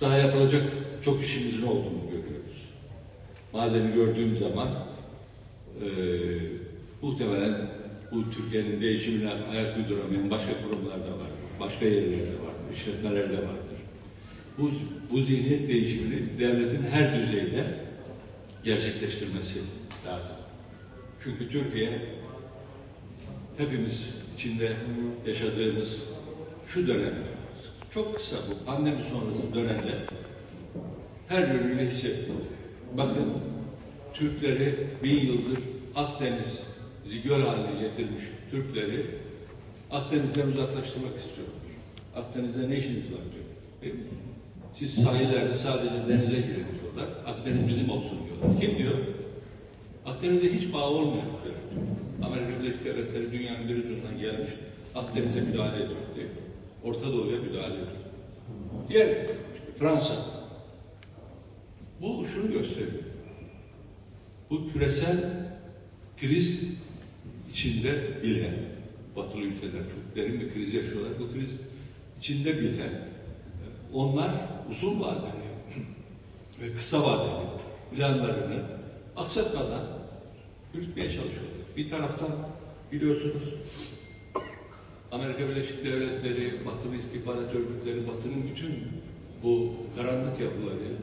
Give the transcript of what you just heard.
daha yapılacak çok işimizin olduğunu görüyoruz. Madeni gördüğüm zaman e, muhtemelen bu Türkiye'nin değişimine ayak uyduramayan başka kurumlar da var, başka yerlerde vardır, işletmelerde vardır. Bu, bu zihniyet değişimini devletin her düzeyde gerçekleştirmesi lazım. Çünkü Türkiye hepimiz içinde yaşadığımız şu dönemde, çok kısa bu pandemi sonrası dönemde her yönüyle hissettik. Bakın Türkleri bin yıldır Akdeniz göl haline getirmiş Türkleri Akdeniz'den uzaklaştırmak istiyorlar. Akdeniz'de ne işiniz var diyor. E, Siz sahillerde sadece denize girin diyorlar. Akdeniz bizim olsun diyorlar. Kim diyor? Akdeniz'e hiç bağ olmayan ülkeler diyor. Amerika Birleşik Devletleri dünyanın bir ucundan gelmiş. Akdeniz'e müdahale ediyor diyor. Orta Doğu'ya müdahale ediyor. Diğer Fransa. Bu şunu gösteriyor. Bu küresel kriz içinde bile batılı ülkeler çok derin bir kriz yaşıyorlar. Bu kriz içinde bile onlar uzun vadeli ve kısa vadeli planlarını aksatmadan yürütmeye çalışıyorlar. Bir taraftan biliyorsunuz Amerika Birleşik Devletleri, Batılı istihbarat örgütleri, Batı'nın bütün bu karanlık yapıları